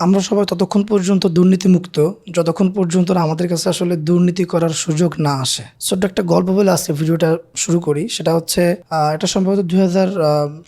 আমরা সবাই ততক্ষণ পর্যন্ত দুর্নীতিমুক্ত, যতক্ষণ পর্যন্ত আমাদের কাছে আসলে দুর্নীতি করার সুযোগ না আসে। ছোট্ট একটা গল্প বলে আজকে ভিডিওটা শুরু করি। সেটা হচ্ছে এটা সম্ভবত দুই হাজার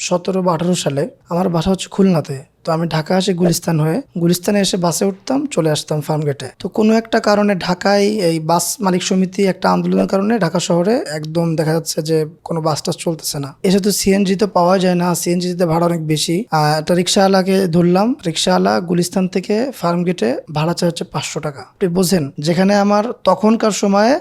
সতেরো বা আঠারো সালে আমার বাসা হচ্ছে খুলনাতে। তো আমি ঢাকা আসি গুলিস্তান হয়ে। গুলিস্তানে এসে বাসে উঠতাম, চলে আসতাম ফার্মগেটে। তো কোনো একটা কারণে ঢাকায় এই বাস মালিক সমিতি একটা আন্দোলনের কারণে ঢাকা শহরে একদম দেখা যাচ্ছে যে কোনো বাস টাস চলতেছে না। এসে তো সিএনজি তো পাওয়া যায় না সিএনজি তে ভাড়া অনেক বেশি। একটা রিক্সাওয়ালাকে ধরলাম, রিক্সাওয়ালা গুলিস্তান থেকে ফার্মগেটে ভাড়া চাই হচ্ছে পাঁচশো টাকা। আপনি বোঝেন, যেখানে আমার তখনকার সময়ে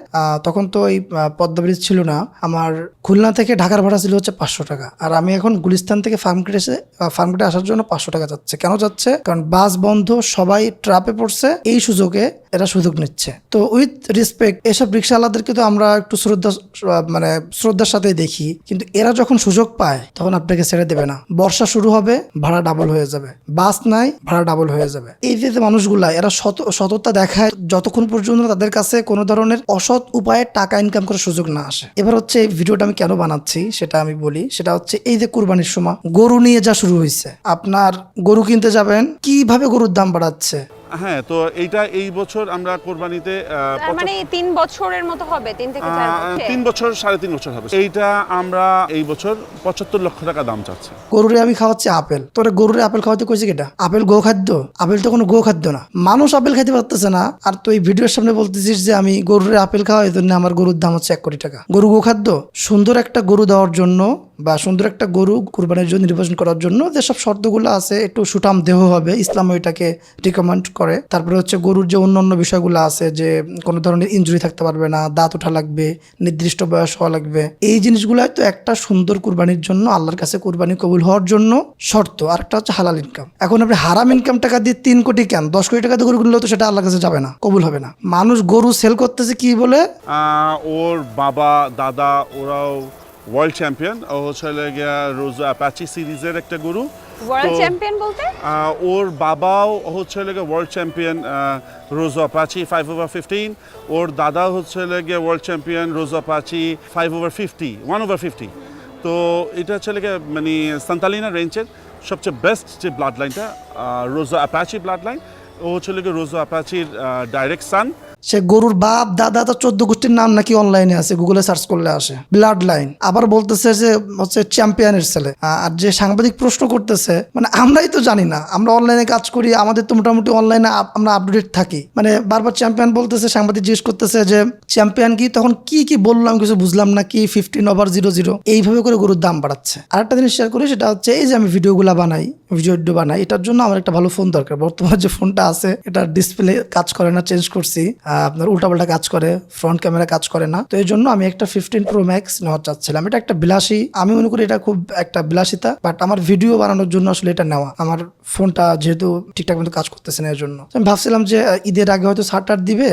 তখন তো এই পদ্মা ব্রিজ ছিল না, আমার খুলনা থেকে ঢাকার ভাড়া ছিল হচ্ছে পাঁচশো টাকা। আর আমি এখন গুলিস্তান থেকে ফার্মগেট এসে ফার্মগেটে আসার জন্য পাঁচশো টাকা যাচ্ছে। কেন যাচ্ছে? কারণ বাস বন্ধ, সবাই ট্রাপে পড়ছে, এই সুযোগে এরা সুযোগ নিচ্ছে। তো উইথ রেসপেক্ট এসব রিক্সাওয়ালাদেরকে তো আমরা একটু শ্রদ্ধা মানে শ্রদ্ধার সাথে দেখি। কিন্তু এরা যখন সুযোগ পায়, তখন আপনাকে ছেড়ে দেবে না। বর্ষা শুরু হবে, ভাড়া ডাবল হয়ে যাবে। বাস নাই, ভাড়া ডাবল হয়ে যাবে। এই যে মানুষগুলা, এরা সত সততা দেখায়, যতক্ষণ পর্যন্ত তাদের কাছে কোনো ধরনের অসৎ উপায়ে টাকা ইনকাম করার সুযোগ না আসে। এবার হচ্ছে এই ভিডিওটা আমি কেন বানাচ্ছি, সেটা আমি বলি। সেটা হচ্ছে এই যে কুরবানির সময় গরু নিয়ে যা শুরু হয়েছে আপনার গরু কিনতে যাবেন? কীভাবে গরুর দাম বাড়াচ্ছে? হ্যাঁ তো এইটা এই বছর আমরা কোরবানিতে মানে তিন বছরের মতো হবে তিন থেকে চার বছর? তিন বছর সাড়ে তিন বছর হবে। এইটা আমরা এই বছর পঁচাত্তর লক্ষ টাকা দাম চাচ্ছি। গরুরে আমি খাওয়াচ্ছি আপেল। তোরে গরুরে আপেল খাওয়াতে কইছে কেটা? আপেল গো খাদ্য আপেল তো কোনো গো খাদ্য না। মানুষ আপেল খাইতে পারতেছে না। আর তুই ভিডিওর সামনে বলতেছিস যে আমি গরুরে আপেল খাওয়া এই জন্য আমার গরুর দাম হচ্ছে এক কোটি টাকা। গরু গো খাদ্য সুন্দর একটা গরু দেওয়ার জন্য বা সুন্দর একটা গরু কুরবানির জন্য নির্বাচন করার জন্য যেসব শর্তগুলো আছে একটু সুটাম দেহ হবে ইসলাম এটাকে রিকমেন্ড করে। তারপরে হচ্ছে গরুর যে অন্যান্য বিষয়গুলো আছে যে কোনো ধরনের ইনজুরি থাকতে পারবে না, দাঁত ওঠা লাগবে, নির্দিষ্ট বয়স হওয়া লাগবে, এই জিনিসগুলো তো একটা সুন্দর কুরবানির জন্য আল্লাহর কাছে কুরবানি কবুল হওয়ার জন্য শর্ত। আর একটা হচ্ছে হালাল ইনকাম এখন আপনি হারাম ইনকাম টাকা দিয়ে তিন কোটি কেন? দশ কোটি টাকা দিয়ে গরু কিনলেও তো সেটা আল্লাহর কাছে যাবে না, কবুল হবে না। মানুষ গরু সেল করতেছে কি বলে? ওর বাবা, দাদা, ওরাও ওয়ার্ল্ড চ্যাম্পিয়ন ও হচ্ছে গিয়া রোজো অ্যাপাচি সিরিজের একটা গরু। ওয়ার্ল্ড চ্যাম্পিয়ন বলতে? ওর বাবাও হচ্ছে লেগে world champion Rojo Apache five over fifteen ওর দাদা হচ্ছে লেগে world champion Rojo Apache five over fifty one over fifty তো এটা হচ্ছে লেগে মানে সান্তালিনা রেঞ্জের সবচেয়ে বেস্ট যে ব্লাড লাইনটা রোজো অ্যাপাচি ব্লাড লাইন ও হচ্ছে লেগে রোজো অ্যাপাচির ডাইরেক্ট সান সে গরুর বাপ, দাদা তো চোদ্দ গোষ্ঠীর নাম নাকি অনলাইনে আছে গুগলে সার্চ করলে আসে। ব্লাড লাইন আবার বলতেছে যে, হচ্ছে চ্যাম্পিয়নের ছেলে। আর যে সাংবাদিক প্রশ্ন করতেছে মানে আমরাই তো জানি না। আমরা অনলাইনে কাজ করি, আমাদের তো মোটামুটি অনলাইনে আমরা আপডেট থাকি। মানে বারবার চ্যাম্পিয়ন বলতেছে, সাংবাদিক জিজ্ঞেস করতেছে যে চ্যাম্পিয়ন কি? তখন কি কি বললাম, কিছু বুঝলাম না, কি ফিফটিন ওভার জিরো জিরো এইভাবে করে গরুর দাম বাড়াচ্ছে। আর একটা জিনিস শেয়ার করি, সেটা হচ্ছে এই যে আমি ভিডিওগুলো বানাই ভিডিও বানাই, এটার জন্য আমার একটা ভালো ফোন দরকার। বর্তমানে যে ফোনটা আছে এটা ডিসপ্লে কাজ করে না চেঞ্জ করছি। আপনার উল্টাপাল্টা কাজ করে ফ্রন্ট ক্যামেরা কাজ করে না। তো এই জন্য আমি একটা ফিফটিন প্রো ম্যাক্স নেওয়া চাচ্ছিলাম। এটা একটা বিলাসী, আমি মনে করি এটা খুব একটা বিলাসিতা বাট আমার ভিডিও বানানোর জন্য আসলে এটা নেওয়া। আমার ফোনটা যেহেতু ঠিকঠাক মতো কাজ করতেছে না এর জন্য আমি ভাবছিলাম যে ঈদের আগে হয়তো টাট দিবে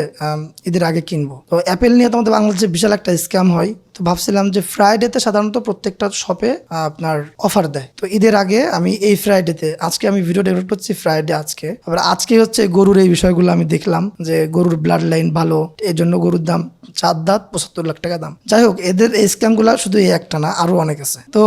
ঈদের আগে কিনবো। তো অ্যাপেল নিয়ে তো আমাদের বাংলাদেশে বিশাল একটা স্ক্যাম হয়। তো ভাবছিলাম যে ফ্রাইডেতে সাধারণত প্রত্যেকটা শপে আপনার অফার দেয়। তো ঈদের আগে আমি এই ফ্রাইডেতে আজকে আমি ভিডিও ডেভেলপ করছি ফ্রাইডে আজকে। আবার আজকে হচ্ছে গরুর এই বিষয়গুলো আমি দেখলাম যে গরুর ব্লাড লাইন ভালো এই জন্য গরুর দাম, চার দাঁত পঁচাত্তর লাখ টাকা দাম। যাই হোক, এদের এই স্ক্যামগুলো শুধু এই একটা না, আরও অনেক আছে। তো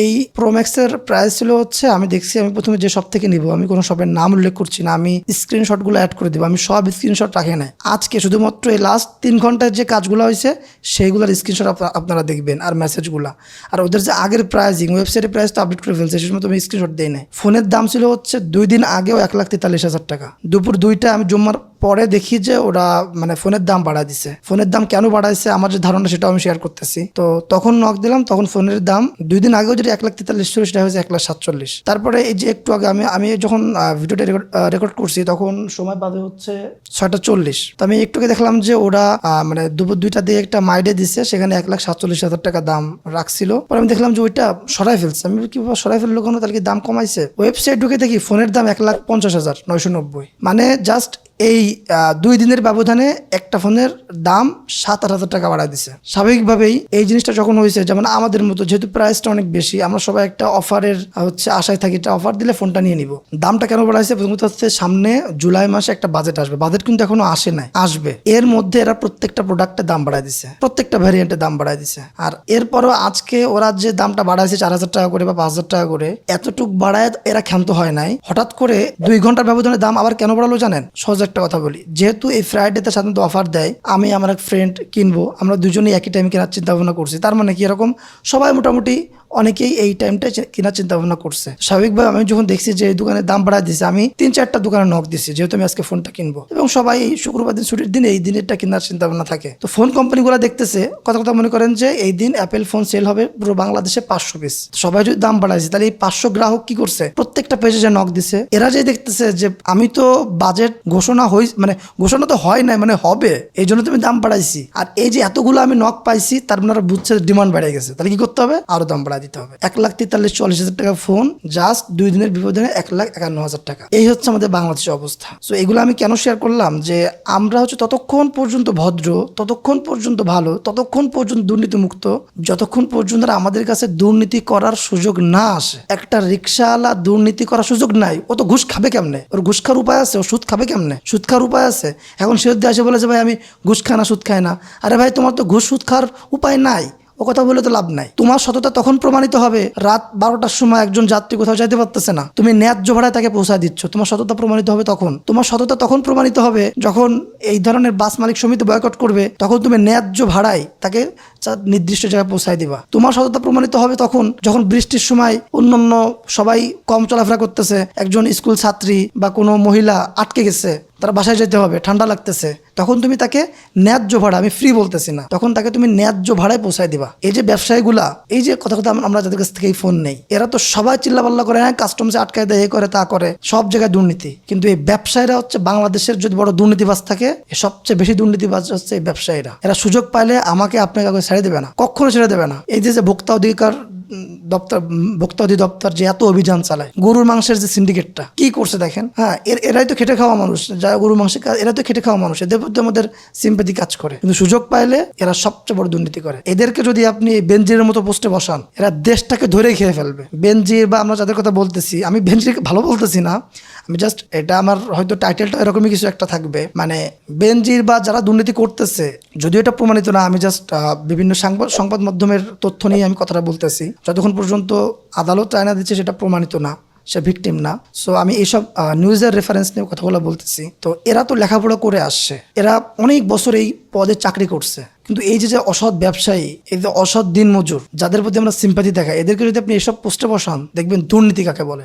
এই প্রোম্যাক্সের প্রাইস ছিল হচ্ছে, আমি দেখছি, আমি প্রথমে যে শপ থেকে নিব, আমি কোনো শপের নাম উল্লেখ করছি না, আমি স্ক্রিনশটগুলো অ্যাড করে দিব, আমি সব স্ক্রিনশট রাখি নাই। আজকে শুধুমাত্র এই লাস্ট তিন ঘন্টায় যে কাজগুলো হয়েছে, সেইগুলোর স্ক্রিনশট আপনারা দেখবেন আর মেসেজগুলো আর ওদের যে আগের প্রাইজিং ওয়েবসাইটের প্রাইস তো আপডেট করে ফেলছে সেই সময় তুমি স্ক্রিনশট দেই নাই। ফোনের দাম ছিল হচ্ছে দুই দিন আগেও এক লাখ তেতাল্লিশ হাজার টাকা। দুপুর দুইটা আমি জুম্মার পরে দেখি যে ওরা মানে ফোনের দাম বাড়া দিছে। ফোনের দাম কেন বাড়াইছে আমার যে ধারণা সেটাও আমি শেয়ার করতেছি। তো তখন নক দিলাম, তখন ফোনের দাম দুই দিন আগেও যেটা এক লাখ তেতাল্লিশ ছিল, সেটা হয়েছে এক লাখ সাতচল্লিশ। তারপরে এই যে একটু আগে আমি আমি যখন ভিডিওটা রেকর্ড করছি, তখন সময় বাদে হচ্ছে ছয়টা চল্লিশ। তো আমি একটুকে দেখলাম যে ওরা মানে দুপুর দুইটা দিয়ে একটা মাইডে দিছে, সেখানে এক লাখ সাতচল্লিশ হাজার টাকা দাম রাখছিল। পরে আমি দেখলাম যে ওইটা সরাই ফেলছে। আমি কি সরাই ফেলল কোনো? তাহলে কি দাম কমাইছে? ওয়েবসাইট ঢুকে দেখি, ফোনের দাম এক লাখ পঞ্চাশ হাজার নয়শো নব্বই। মানে জাস্ট এই দুই দিনের ব্যবধানে একটা ফোনের দাম সাত আট হাজার টাকা বাড়ায় দিছে। স্বাভাবিকভাবেই এই জিনিসটা যখন হয়েছে, যেমন আমাদের মতো যেহেতু প্রাইসটা অনেক বেশি, আমরা সবাই একটা অফারের হচ্ছে আশায় থাকি একটা অফার দিলে ফোনটা নিয়ে নিব। দামটা কেন বাড়াইছে? প্রথমত হচ্ছে সামনে জুলাই মাসে একটা বাজেট আসবে। বাজেট কিন্তু এখনও আসে নাই, আসবে। এর মধ্যে এরা প্রত্যেকটা প্রোডাক্টের দাম বাড়ায় দিছে। প্রত্যেকটা ভ্যারিয়েন্টের দাম বাড়ায় দিছে। আর এরপরও আজকে ওরা যে দামটা বাড়াইছে চার হাজার টাকা করে বা পাঁচ হাজার টাকা করে, এতটুক বাড়ায় এরা ক্ষান্ত হয় নাই। হঠাৎ করে দুই ঘণ্টার ব্যবধানে দাম আবার কেন বাড়ালো জানেন? সহজ একটা কথা বলি। যেহেতু এই ফ্রাইডেতে সাধারণত অফার দেয়, আমি আমার এক ফ্রেন্ড কিনবো, আমরা দুজনেই একই টাইমে কেনার চিন্তা ভাবনা করছি। তার মানে কি এরকম সবাই মোটামুটি অনেকেই এই টাইমটাই কেনার চিন্তা ভাবনা করছে। স্বাভাবিকভাবে আমি যখন দেখছি যে এই দোকানের দাম বাড়ায় দিছে, আমি তিন চারটা দোকানে নক দিছি, যেহেতু আমি আজকে ফোনটা কিনবো। এবং সবাই শুক্রবার দিন ছুটির দিন এই দিনেরটা কেনার চিন্তা ভাবনা থাকে। তো ফোন কোম্পানিগুলো দেখতেছে, কথা কথা মনে করেন যে এই দিন অ্যাপেল ফোন সেল হবে পুরো বাংলাদেশে পাঁচশো পিস সবাই যদি দাম বাড়াইছে তাহলে এই পাঁচশো গ্রাহক কি করছে? প্রত্যেকটা পেজে যে নক দিছে, এরা যে দেখতেছে যে আমি তো বাজেট ঘোষণা হই মানে ঘোষণা তো হয় নাই মানে হবে, এই জন্য তুমি দাম বাড়াইছি। আর এই যে এতগুলো আমি নক পাইছি, তার মানে বুঝছে ডিমান্ড বেড়ে গেছে। তাহলে কি করতে হবে? আরও দাম বাড়াই দিতে হবে। এক লাখ তেতাল্লিশ চল্লিশ হাজার টাকা ফোন জাস্ট দুই দিনের বিপদে এক লাখ একান্ন হাজার টাকা। এই হচ্ছে আমাদের বাংলাদেশের অবস্থা। সো এগুলো আমি কেন শেয়ার করলাম? যে আমরা হচ্ছে ততক্ষণ পর্যন্ত ভদ্র, ততক্ষণ পর্যন্ত ভালো, ততক্ষণ পর্যন্ত দুর্নীতিমুক্ত, যতক্ষণ পর্যন্ত আমাদের কাছে দুর্নীতি করার সুযোগ না আসে। একটা রিক্সাওয়ালা দুর্নীতি করার সুযোগ নাই। ও তো ঘুষ খাবে কেমনে? ওর ঘুষ খাওয়ার উপায় আছে? ও সুদ খাবে কেমনে? সুদ খাওয়ার উপায় আছে? এখন সে আসে বলে যে, ভাই, আমি ঘুষ খাই না, সুদ খাই না। আরে ভাই, তোমার তো ঘুষ, সুদ খাওয়ার উপায় নাই। ও কথা বলে তো লাভ নাই। তোমার সততা তখন প্রমাণিত হবে। রাত বারোটার সময় একজন যাত্রী কোথাও যাইতে পারতেছে না। তুমি ন্যায্য ভাড়ায় তাকে পৌঁছায় দিচ্ছ। তোমার সততা প্রমাণিত হবে তখন। তোমার সততা তখন প্রমাণিত হবে যখন এই ধরনের বাস মালিক সমিতি বয়কট করবে। তখন তুমি ন্যায্য ভাড়ায় তাকে নির্দিষ্ট জায়গায় পৌঁছায় দিবা। তোমার সততা প্রমাণিত হবে তখন যখন বৃষ্টির সময় অন্যান্য সবাই কম চলাফেরা করতেছে। একজন স্কুল ছাত্রী বা কোনো মহিলা আটকে গেছে। তার বাসায় যেতে হবে। ঠান্ডা লাগতেছে। তখন তুমি তাকে ন্যায্য ভাড়া, আমি ফ্রি বলতেছি না। তখন তাকে তুমি ন্যায্য ভাড়ায় পৌঁছায় দিবা। এই যে ব্যবসায়ীগুলা, এই যে কথা কথা আমরা যাদের কাছ থেকে এই ফোন নেই, এরা তো সবাই চিল্লাপাল্লা করে হ্যাঁ কাস্টমসে আটকায় দেয়, এ করে, তা করে, সব জায়গায় দুর্নীতি। কিন্তু এই ব্যবসায়ীরা হচ্ছে বাংলাদেশের যদি বড় দুর্নীতিবাজ থাকে সবচেয়ে বেশি দুর্নীতিবাজ হচ্ছে এই ব্যবসায়ীরা। এরা সুযোগ পাইলে আমাকে আপনাকে কাউকে ছেড়ে দেবে না। কখনো ছেড়ে দেবে না। এই যে যে ভোক্তা অধিকার দপ্তর ভোক্তা অধিদপ্তর যে এত অভিযান চালায়, গরুর মাংসের যে সিন্ডিকেটটা কি করছে দেখেন? হ্যাঁ এর- এরাই তো খেটে খাওয়া মানুষ। যারা গরুর মাংস এরা তো খেটে খাওয়া মানুষ। এদের প্রতি আমাদের সিম্পাতি কাজ করে। কিন্তু সুযোগ পাইলে এরা সবচেয়ে বড় দুর্নীতি করে। এদেরকে যদি আপনি বেনজিরের মতো পোস্টে বসান, এরা দেশটাকে ধরে খেয়ে ফেলবে। বেনজির বা আমরা যাদের কথা বলতেছি, আমি বেনজিরকে ভালো বলতেছি না, আমি জাস্ট এটা আমার হয়তো টাইটেলটা এরকমই কিছু একটা থাকবে। মানে বেনজির বা যারা দুর্নীতি করতেছে, যদিও এটা প্রমাণিত না, আমি জাস্ট বিভিন্ন সাংবাদ, সংবাদ মাধ্যমের তথ্য নিয়ে আমি কথাটা বলতেছি। যতক্ষণ পর্যন্ত আদালত আয়না দিচ্ছে সেটা প্রমাণিত না। সে ভিকটিম না। সো আমি এইসব নিউজের রেফারেন্স নিয়ে কথাগুলো বলতেছি। তো এরা তো লেখাপড়া করে আসছে। এরা অনেক বছর এই পদে চাকরি করছে। কিন্তু এই যে যে অসৎ ব্যবসায়ী, এই যে অসৎ দিনমজুর, যাদের প্রতি আমরা সিম্পাতি দেখাই, এদেরকে যদি আপনি এসব পোস্টে বসান, দেখবেন দুর্নীতি কাকে বলে।